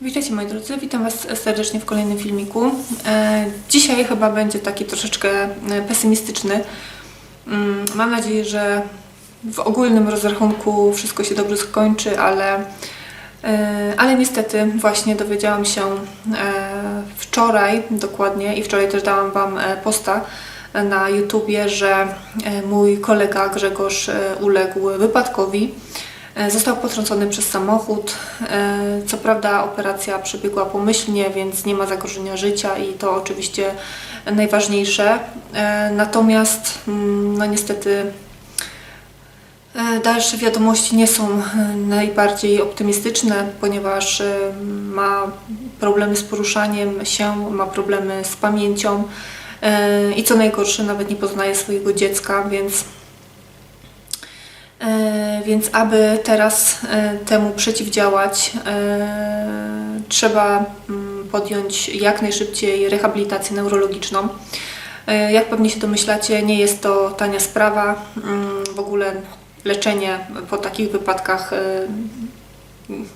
Witajcie moi drodzy, witam Was serdecznie w kolejnym filmiku. E, Dzisiaj chyba będzie taki troszeczkę e, pesymistyczny. Mm, Mam nadzieję, że w ogólnym rozrachunku wszystko się dobrze skończy, ale, e, ale niestety właśnie dowiedziałam się wczoraj dokładnie i wczoraj też dałam Wam posta na YouTubie, że mój kolega Grzegorz uległ wypadkowi. E, Został potrącony przez samochód. E, Co prawda operacja przebiegła pomyślnie, więc nie ma zagrożenia życia i to oczywiście najważniejsze. E, Natomiast mm, no niestety dalsze wiadomości nie są najbardziej optymistyczne, ponieważ ma problemy z poruszaniem się, ma problemy z pamięcią i co najgorsze nawet nie poznaje swojego dziecka, więc Więc aby teraz e, temu przeciwdziałać, e, trzeba mm, podjąć jak najszybciej rehabilitację neurologiczną. E, Jak pewnie się domyślacie, nie jest to tania sprawa. Mm, W ogóle leczenie po takich wypadkach e,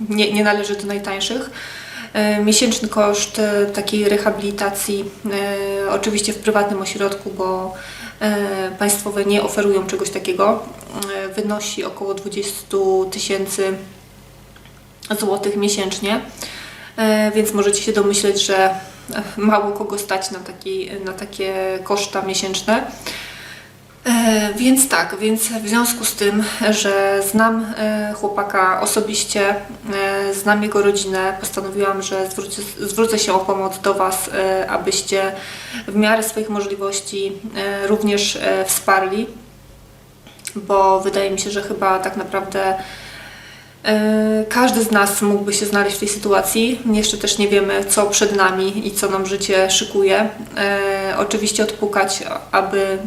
nie, nie należy do najtańszych. E, Miesięczny koszt e, takiej rehabilitacji, e, oczywiście w prywatnym ośrodku, bo e, państwowe nie oferują czegoś takiego, e, wynosi około 20 tysięcy złotych miesięcznie, E, więc możecie się domyśleć, że e, mało kogo stać na, taki, na takie koszta miesięczne. E, Więc tak, więc w związku z tym, że znam e, chłopaka osobiście, e, znam jego rodzinę, postanowiłam, że zwrócę, zwrócę się o pomoc do Was, abyście w miarę swoich możliwości również wsparli, bo wydaje mi się, że chyba tak naprawdę każdy z nas mógłby się znaleźć w tej sytuacji. Jeszcze też nie wiemy, co przed nami i co nam życie szykuje. Oczywiście odpukać, aby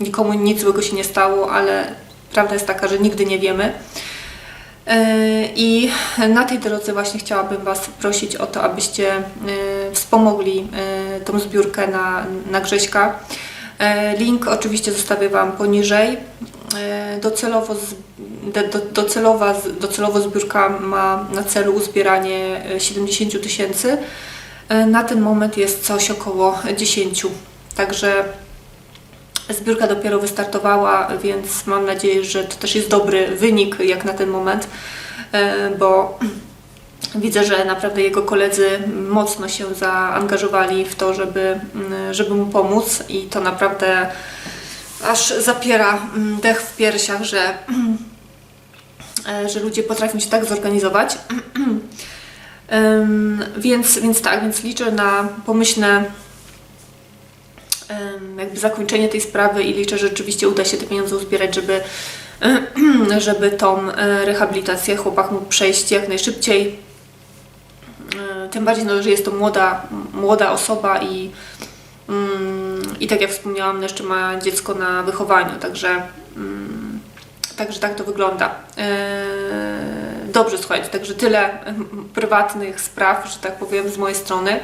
nikomu nic złego się nie stało, ale prawda jest taka, że nigdy nie wiemy. E, I na tej drodze właśnie chciałabym Was prosić o to, abyście e, wspomogli e, tą zbiórkę na, na Grześka. Link oczywiście zostawię Wam poniżej. Docelowo, docelowa, docelowo zbiórka ma na celu uzbieranie e, 70 000 tysięcy. Na ten moment jest coś około 10. Także Zbiórka dopiero wystartowała, więc mam nadzieję, że to też jest dobry wynik jak na ten moment, e, bo widzę, że naprawdę jego koledzy mocno się zaangażowali w to, żeby, mm, żeby mu pomóc i to naprawdę aż zapiera mm, dech w piersiach, że, e, że ludzie potrafią się tak zorganizować. Więc, więc tak, więc liczę na pomyślne jakby zakończenie tej sprawy i liczę, że rzeczywiście uda się te pieniądze uzbierać, żeby, żeby tą e, rehabilitację chłopak mógł przejść jak najszybciej. E, Tym bardziej, no, że jest to młoda, młoda osoba i, mm, i tak jak wspomniałam, no, jeszcze ma dziecko na wychowaniu, także, mm, także tak to wygląda. E, Dobrze, słuchajcie, także tyle prywatnych spraw, że tak powiem, z mojej strony.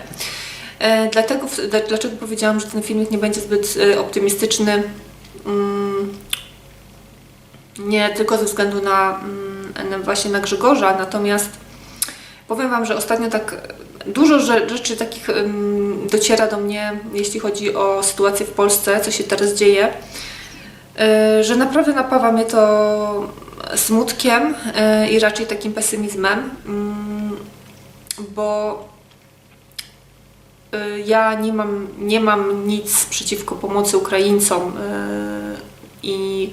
E, Dlatego, dla- dlaczego powiedziałam, że ten filmik nie będzie zbyt e, optymistyczny? Mm, Nie tylko ze względu na mm, na- właśnie na Grzegorza, natomiast powiem Wam, że ostatnio tak dużo rze- rzeczy takich dociera do mnie, jeśli chodzi o sytuację w Polsce, co się teraz dzieje, e, że naprawdę napawa mnie to smutkiem i raczej takim pesymizmem, mm, bo Ja nie mam, nie mam nic przeciwko pomocy Ukraińcom y, i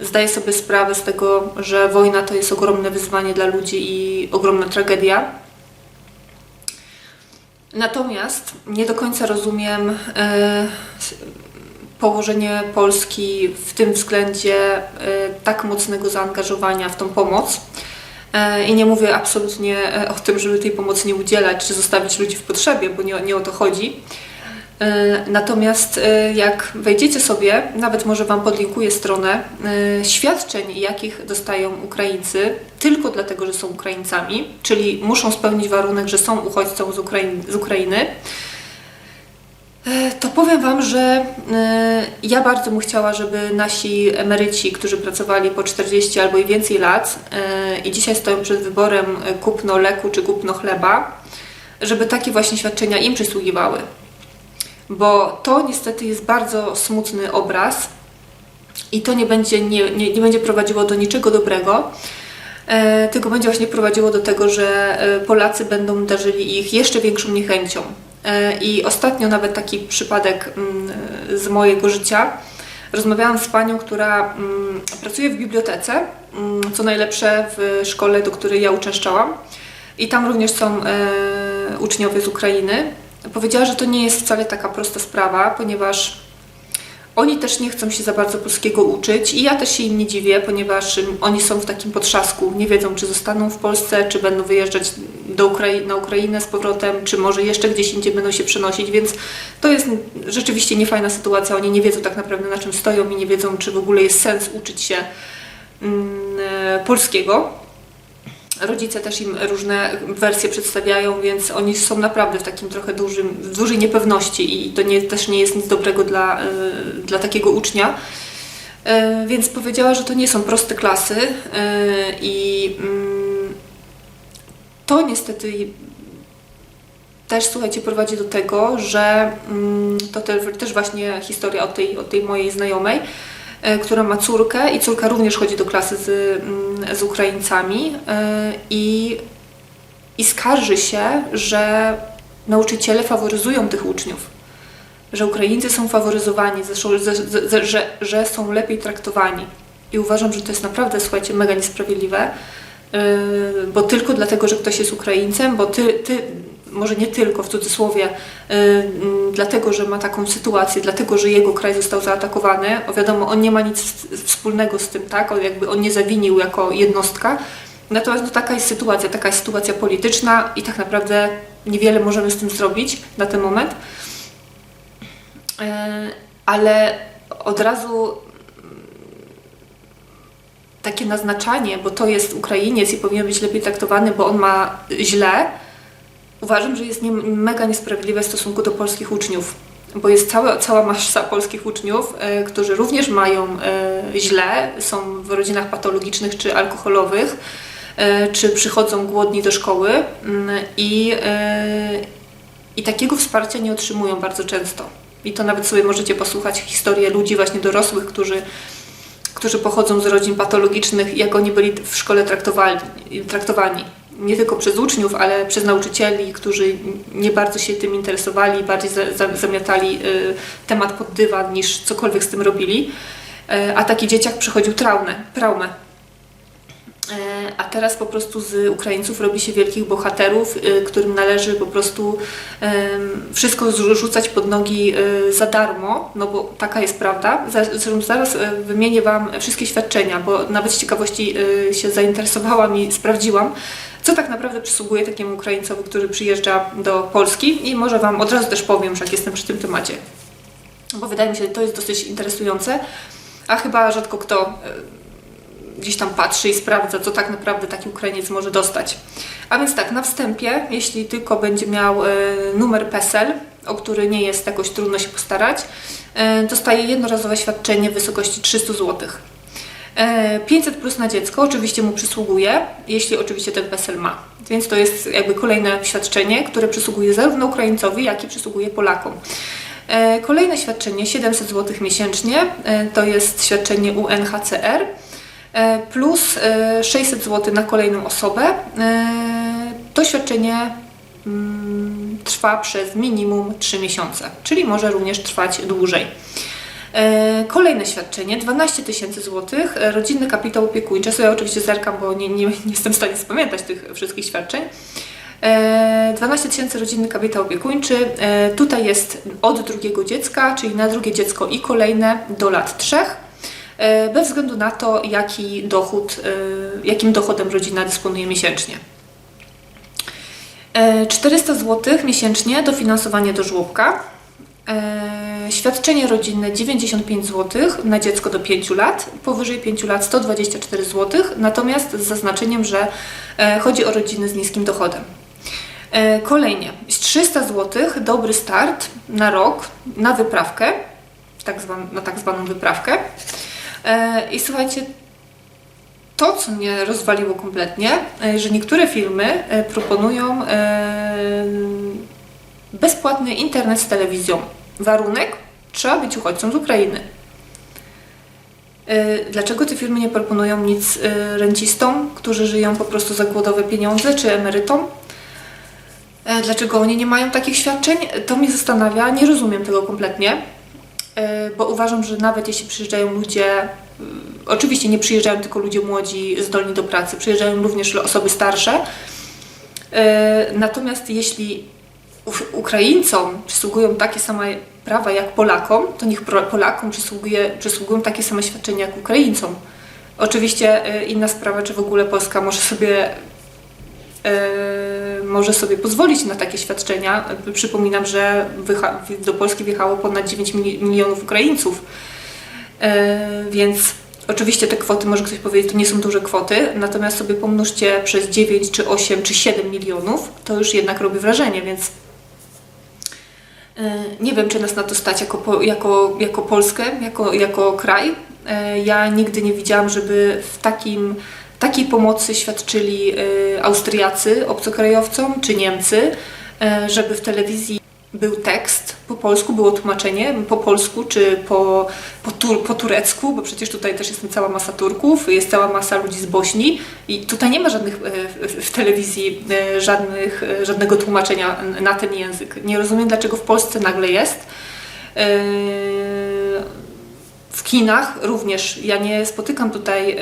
zdaję sobie sprawę z tego, że wojna to jest ogromne wyzwanie dla ludzi i ogromna tragedia. Natomiast nie do końca rozumiem y, położenie Polski w tym względzie y, tak mocnego zaangażowania w tą pomoc. E, I nie mówię absolutnie e, o tym, żeby tej pomocy nie udzielać, czy zostawić ludzi w potrzebie, bo nie, nie o to chodzi. E, Natomiast jak wejdziecie sobie, nawet może Wam podlinkuję stronę świadczeń, jakich dostają Ukraińcy, tylko dlatego, że są Ukraińcami, czyli muszą spełnić warunek, że są uchodźcą z, z Ukrainy. E, To powiem Wam, że e, ja bardzo bym chciała, żeby nasi emeryci, którzy pracowali po 40 albo i więcej lat e, i dzisiaj stoją przed wyborem kupno leku czy kupno chleba, żeby takie właśnie świadczenia im przysługiwały. Bo to niestety jest bardzo smutny obraz i to nie będzie, nie, nie, nie będzie prowadziło do niczego dobrego, tylko będzie właśnie prowadziło do tego, że Polacy będą darzyli ich jeszcze większą niechęcią. E, I ostatnio nawet taki przypadek mm, z mojego życia. Rozmawiałam z panią, która mm, pracuje w bibliotece, mm, co najlepsze w szkole, do której ja uczęszczałam. I tam również są e, uczniowie z Ukrainy. Powiedziała, że to nie jest wcale taka prosta sprawa, ponieważ oni też nie chcą się za bardzo polskiego uczyć i ja też się im nie dziwię, ponieważ oni są w takim potrzasku. Nie wiedzą, czy zostaną w Polsce, czy będą wyjeżdżać do Ukrai- na Ukrainę z powrotem, czy może jeszcze gdzieś indziej będą się przenosić, więc to jest rzeczywiście niefajna sytuacja. Oni nie wiedzą tak naprawdę na czym stoją i nie wiedzą, czy w ogóle jest sens uczyć się mm, e, polskiego. Rodzice też im różne wersje przedstawiają, więc oni są naprawdę w takim trochę dużym, w dużej niepewności i to nie, też nie jest nic dobrego dla, y, dla takiego ucznia. Y, Więc powiedziała, że to nie są proste klasy y, i mm, to niestety też, słuchajcie, prowadzi do tego, że mm, to te, też właśnie historia o tej, o tej mojej znajomej, e, która ma córkę i córka również chodzi do klasy z, mm, z Ukraińcami e, i, i skarży się, że nauczyciele faworyzują tych uczniów, że Ukraińcy są faworyzowani, że, że, że, że są lepiej traktowani. I uważam, że to jest naprawdę, słuchajcie, mega niesprawiedliwe, yy, bo tylko dlatego, że ktoś jest Ukraińcem, bo ty, ty może nie tylko w cudzysłowie, yy, mm, dlatego, że ma taką sytuację, dlatego, że jego kraj został zaatakowany, o wiadomo, on nie ma nic wspólnego z tym, tak, on jakby on nie zawinił jako jednostka, natomiast no, taka jest sytuacja, taka jest sytuacja polityczna i tak naprawdę niewiele możemy z tym zrobić na ten moment, Yy, ale od razu takie naznaczanie, bo to jest Ukrainiec i powinien być lepiej traktowany, bo on ma źle, uważam, że jest nie, mega niesprawiedliwe w stosunku do polskich uczniów. Bo jest cała, cała masa polskich uczniów, e, którzy również mają e, źle, są w rodzinach patologicznych czy alkoholowych, e, czy przychodzą głodni do szkoły mm, i, i takiego wsparcia nie otrzymują bardzo często. I to nawet sobie możecie posłuchać historię ludzi właśnie dorosłych, którzy którzy pochodzą z rodzin patologicznych, jak oni byli w szkole traktowani, traktowani. Nie tylko przez uczniów, ale przez nauczycieli, którzy nie bardzo się tym interesowali, bardziej za, za, zamiatali y, temat pod dywan niż cokolwiek z tym robili. Y, a taki dzieciak przechodził traumę, traumę. E, A teraz po prostu z Ukraińców robi się wielkich bohaterów, y, którym należy po prostu wszystko rzucać pod nogi y, za darmo, no bo taka jest prawda. Zresztą zaraz wymienię Wam wszystkie świadczenia, bo nawet z ciekawości się zainteresowałam i sprawdziłam, co tak naprawdę przysługuje takiemu Ukraińcowi, który przyjeżdża do Polski. I może Wam od razu też powiem, że jak jestem przy tym temacie, bo wydaje mi się, że to jest dosyć interesujące, a chyba rzadko kto gdzieś tam patrzy i sprawdza, co tak naprawdę taki Ukrainiec może dostać. A więc tak, na wstępie, jeśli tylko będzie miał e, numer PESEL, o który nie jest jakoś trudno się postarać, e, dostaje jednorazowe świadczenie w wysokości 300 zł. E, 500 plus na dziecko oczywiście mu przysługuje, jeśli oczywiście ten PESEL ma. Więc to jest jakby kolejne świadczenie, które przysługuje zarówno Ukraińcowi, jak i przysługuje Polakom. E, Kolejne świadczenie 700 zł miesięcznie to jest świadczenie UNHCR plus e, 600 zł na kolejną osobę. E, To świadczenie mm, trwa przez minimum 3 miesiące, czyli może również trwać dłużej. E, Kolejne świadczenie 12 tysięcy złotych, e, rodzinny kapitał opiekuńczy. Sobie oczywiście zerkam, bo nie, nie, nie jestem w stanie spamiętać tych wszystkich świadczeń. E, 12 tysięcy rodzinny kapitał opiekuńczy. E, Tutaj jest od drugiego dziecka, czyli na drugie dziecko i kolejne do lat trzech, e, bez względu na to, jaki dochód, e, jakim dochodem rodzina dysponuje miesięcznie. E, 400 zł miesięcznie dofinansowanie do żłobka. E, Świadczenie rodzinne 95 zł na dziecko do 5 lat, powyżej 5 lat 124 zł, natomiast z zaznaczeniem, że e, chodzi o rodziny z niskim dochodem. E, Kolejnie, z 300 zł dobry start na rok na wyprawkę, tak zwan, na tak zwaną wyprawkę. E, I słuchajcie, to co mnie rozwaliło kompletnie, e, że niektóre firmy e, proponują bezpłatny internet z telewizją. Warunek? Trzeba być uchodźcą z Ukrainy. Dlaczego te firmy nie proponują nic rencistom, którzy żyją po prostu za głodowe pieniądze, czy emerytom? Dlaczego oni nie mają takich świadczeń? To mnie zastanawia, nie rozumiem tego kompletnie, bo uważam, że nawet jeśli przyjeżdżają ludzie, mm, oczywiście nie przyjeżdżają tylko ludzie młodzi, zdolni do pracy, przyjeżdżają również osoby starsze, E, natomiast jeśli Ukraińcom przysługują takie same prawa jak Polakom, to niech Polakom przysługuje, przysługują takie same świadczenia jak Ukraińcom. Oczywiście e, inna sprawa, czy w ogóle Polska może sobie e, może sobie pozwolić na takie świadczenia. Przypominam, że do Polski wjechało ponad 9 mili- milionów Ukraińców. E, Więc oczywiście te kwoty, może ktoś powiedzieć, to nie są duże kwoty, natomiast sobie pomnóżcie przez 9, czy 8, czy 7 milionów, to już jednak robi wrażenie, więc e, nie wiem, czy nas na to stać jako, jako, jako Polskę, jako, jako kraj. E, Ja nigdy nie widziałam, żeby w takim, takiej pomocy świadczyli e, Austriacy obcokrajowcom czy Niemcy, e, żeby w telewizji był tekst po polsku, było tłumaczenie po polsku czy po, po, tur, po turecku, bo przecież tutaj też jest cała masa Turków, jest cała masa ludzi z Bośni i tutaj nie ma żadnych e, w, telewizji żadnych, żadnego tłumaczenia na ten język. Nie rozumiem, dlaczego w Polsce nagle jest. W kinach również ja nie spotykam tutaj e,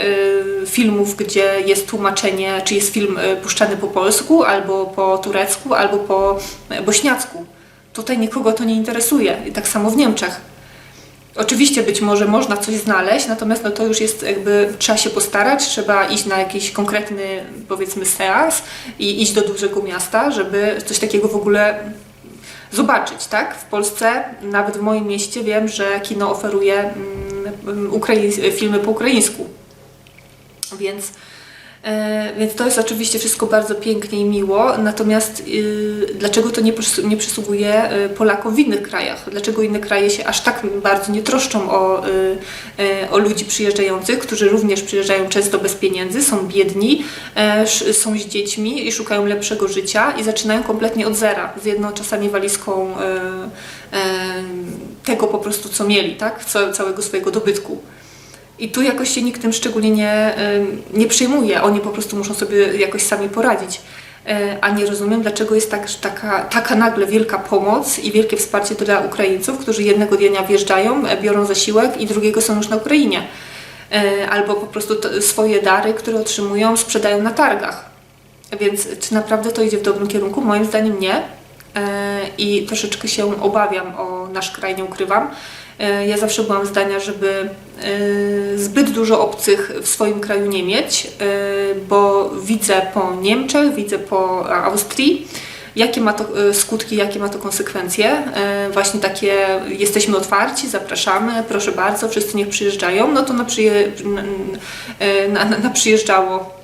filmów, gdzie jest tłumaczenie, czy jest film e, puszczany po polsku, albo po turecku, albo po e, bośniacku. Tutaj nikogo to nie interesuje. I tak samo w Niemczech. Oczywiście być może można coś znaleźć, natomiast no to już jest jakby, trzeba się postarać, trzeba iść na jakiś konkretny, powiedzmy, seans i iść do dużego miasta, żeby coś takiego w ogóle zobaczyć, tak? W Polsce, nawet w moim mieście wiem, że kino oferuje mm, filmy po ukraińsku. Więc, więc to jest oczywiście wszystko bardzo pięknie i miło, natomiast y, dlaczego to nie, nie przysługuje y, Polakom w innych krajach? Dlaczego inne kraje się aż tak bardzo nie troszczą o, y, y, o ludzi przyjeżdżających, którzy również przyjeżdżają często bez pieniędzy, są biedni, e, są z dziećmi i szukają lepszego życia i zaczynają kompletnie od zera, z jedną czasami walizką tego po prostu, co mieli, tak? Ca- całego swojego dobytku. I tu jakoś się nikt tym szczególnie nie, nie przejmuje. Oni po prostu muszą sobie jakoś sami poradzić. E, A nie rozumiem, dlaczego jest tak, taka, taka nagle wielka pomoc i wielkie wsparcie dla Ukraińców, którzy jednego dnia wjeżdżają, e, biorą zasiłek i drugiego są już na Ukrainie. E, Albo po prostu swoje dary, które otrzymują, sprzedają na targach. Więc czy naprawdę to idzie w dobrym kierunku? Moim zdaniem nie. E, I troszeczkę się obawiam o nasz kraj, nie ukrywam. E, Ja zawsze byłam zdania, żeby e, zbyt dużo obcych w swoim kraju nie mieć, bo widzę po Niemczech, widzę po Austrii, jakie ma to skutki, jakie ma to konsekwencje. Właśnie takie jesteśmy otwarci, zapraszamy, proszę bardzo, wszyscy niech przyjeżdżają. No to na, przyje, na, na, na przyjeżdżało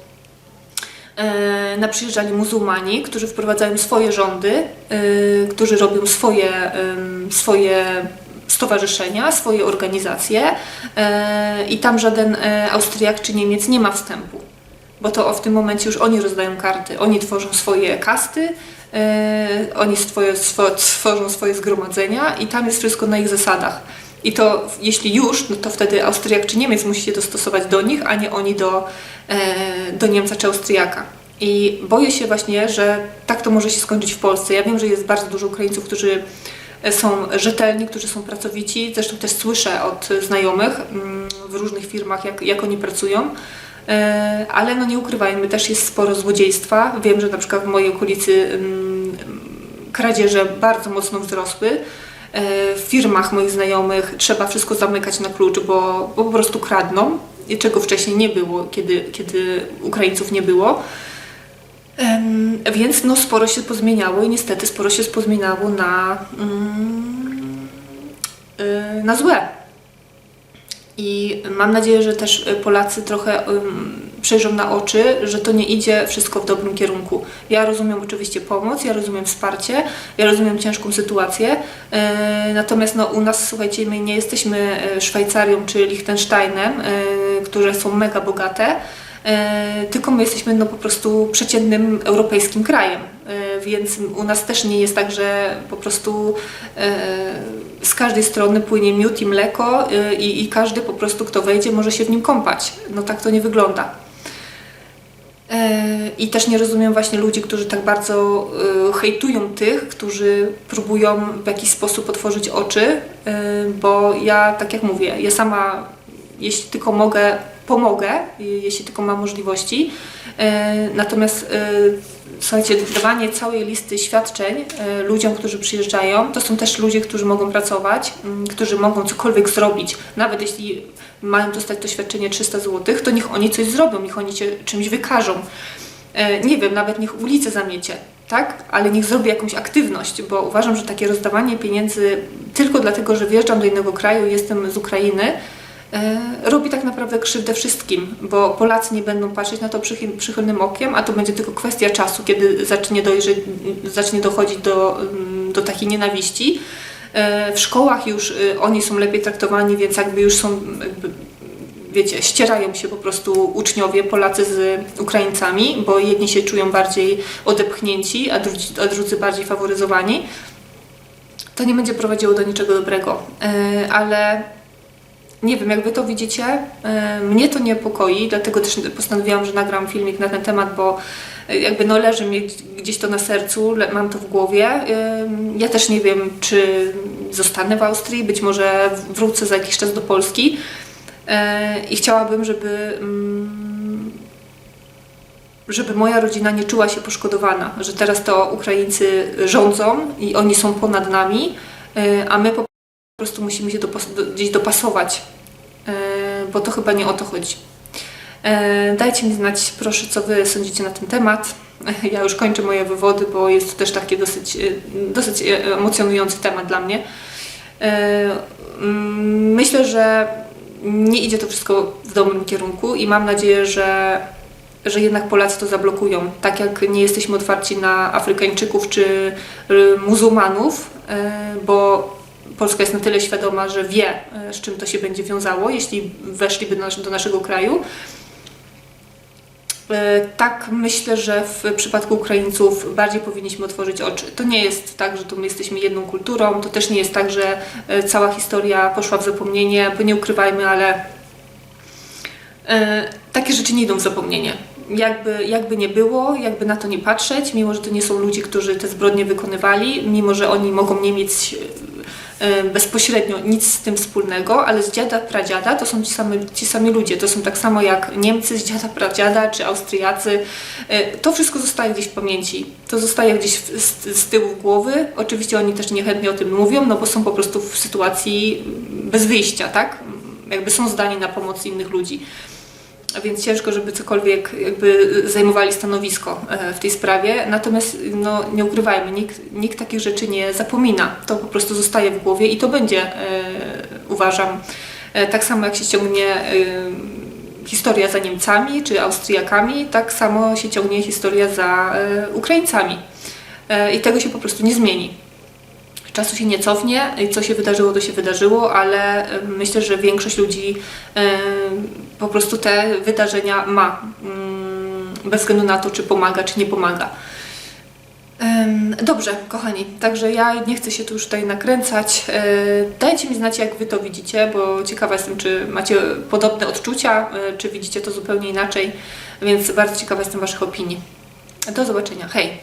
na przyjeżdżali muzułmani, którzy wprowadzają swoje rządy, e, którzy robią swoje, swoje stowarzyszenia, swoje organizacje e, i tam żaden e, Austriak czy Niemiec nie ma wstępu, bo to w tym momencie już oni rozdają karty, oni tworzą swoje kasty, e, oni swoje, swo, tworzą swoje zgromadzenia i tam jest wszystko na ich zasadach. I to jeśli już, no to wtedy Austriak czy Niemiec musi się dostosować do nich, a nie oni do, e, do Niemca czy Austriaka. I boję się właśnie, że tak to może się skończyć w Polsce. Ja wiem, że jest bardzo dużo Ukraińców, którzy są rzetelni, którzy są pracowici. Zresztą też słyszę od znajomych mm, w różnych firmach, jak, jak oni pracują. E, Ale no nie ukrywajmy, też jest sporo złodziejstwa. Wiem, że na przykład w mojej okolicy mm, kradzieże bardzo mocno wzrosły. E, W firmach moich znajomych trzeba wszystko zamykać na klucz, bo, bo po prostu kradną, czego wcześniej nie było, kiedy, kiedy Ukraińców nie było. Więc no, sporo się pozmieniało i niestety sporo się pozmieniało na, mm, y, na złe. I mam nadzieję, że też Polacy trochę przejrzą na oczy, że to nie idzie wszystko w dobrym kierunku. Ja rozumiem oczywiście pomoc, ja rozumiem wsparcie, ja rozumiem ciężką sytuację, e, natomiast no, u nas, słuchajcie, my nie jesteśmy e, Szwajcarią czy Liechtensteinem, e, które są mega bogate, tylko my jesteśmy no, po prostu przeciętnym europejskim krajem, więc u nas też nie jest tak, że po prostu z każdej strony płynie miód i mleko i każdy po prostu, kto wejdzie, może się w nim kąpać. No tak to nie wygląda. E, I też nie rozumiem właśnie ludzi, którzy tak bardzo e, hejtują tych, którzy próbują w jakiś sposób otworzyć oczy, e, bo ja, tak jak mówię, ja sama, jeśli tylko mogę, pomogę, jeśli tylko mam możliwości. Natomiast słuchajcie, dawanie całej listy świadczeń e, ludziom, którzy przyjeżdżają, to są też ludzie, którzy mogą pracować, m, którzy mogą cokolwiek zrobić. Nawet jeśli mają dostać to świadczenie 300 zł, to niech oni coś zrobią, niech oni cię czymś wykażą. E, Nie wiem, nawet niech ulicę zamiecie, tak? Ale niech zrobi jakąś aktywność, bo uważam, że takie rozdawanie pieniędzy tylko dlatego, że wjeżdżam do innego kraju, jestem z Ukrainy, robi tak naprawdę krzywdę wszystkim, bo Polacy nie będą patrzeć na to przychyl- przychylnym okiem, a to będzie tylko kwestia czasu, kiedy zacznie, dojrzeć, zacznie dochodzić do, mm, do takiej nienawiści. E, W szkołach już y, oni są lepiej traktowani, więc jakby już są, jakby, wiecie, ścierają się po prostu uczniowie Polacy z Ukraińcami, bo jedni się czują bardziej odepchnięci, a drudzy, a drudzy bardziej faworyzowani. To nie będzie prowadziło do niczego dobrego, E, ale nie wiem, jak Wy to widzicie, e, mnie to niepokoi, dlatego też postanowiłam, że nagram filmik na ten temat, bo e, jakby no leży mi gdzieś to na sercu, mam to w głowie. E, Ja też nie wiem, czy zostanę w Austrii, być może wrócę za jakiś czas do Polski i chciałabym, żeby mm, żeby moja rodzina nie czuła się poszkodowana, że teraz to Ukraińcy rządzą i oni są ponad nami, a my po prostu musimy się dopas- do, gdzieś dopasować, bo to chyba nie o to chodzi. E, Dajcie mi znać, proszę, co Wy sądzicie na ten temat. Ja już kończę moje wywody, bo jest to też taki dosyć, e, dosyć e, emocjonujący temat dla mnie. E, mm, Myślę, że nie idzie to wszystko w dobrym kierunku i mam nadzieję, że, że jednak Polacy to zablokują. Tak jak nie jesteśmy otwarci na Afrykańczyków czy muzułmanów, bo Polska jest na tyle świadoma, że wie, y, z czym to się będzie wiązało, jeśli weszliby do, nas- do naszego kraju. E, Tak, myślę, że w przypadku Ukraińców bardziej powinniśmy otworzyć oczy. To nie jest tak, że tu my jesteśmy jedną kulturą, to też nie jest tak, że e, cała historia poszła w zapomnienie, bo nie ukrywajmy, ale e, takie rzeczy nie idą w zapomnienie. Jakby, jakby nie było, jakby na to nie patrzeć, mimo że to nie są ludzie, którzy te zbrodnie wykonywali, mimo że oni mogą nie mieć e, bezpośrednio nic z tym wspólnego, ale z dziada, pradziada to są ci sami, ci sami ludzie. To są tak samo jak Niemcy z dziada, pradziada, czy Austriacy. E, To wszystko zostaje gdzieś w pamięci. To zostaje gdzieś z, z tyłu głowy. Oczywiście oni też niechętnie o tym mówią, no bo są po prostu w sytuacji bez wyjścia, tak? Jakby są zdani na pomoc innych ludzi. Więc ciężko, żeby cokolwiek jakby zajmowali stanowisko e, w tej sprawie. Natomiast no, nie ukrywajmy, nikt, nikt takich rzeczy nie zapomina. To po prostu zostaje w głowie i to będzie, e, uważam, e, tak samo jak się ciągnie historia za Niemcami czy Austriakami, tak samo się ciągnie historia za Ukraińcami. I tego się po prostu nie zmieni czasu się nie cofnie i co się wydarzyło, to się wydarzyło, ale myślę, że większość ludzi po prostu te wydarzenia ma, mm, bez względu na to, czy pomaga, czy nie pomaga. Dobrze, kochani, także ja nie chcę się tu już tutaj nakręcać. E, Dajcie mi znać, jak Wy to widzicie, bo ciekawa jestem, czy macie podobne odczucia, e, czy widzicie to zupełnie inaczej, więc bardzo ciekawa jestem Waszych opinii. Do zobaczenia, hej!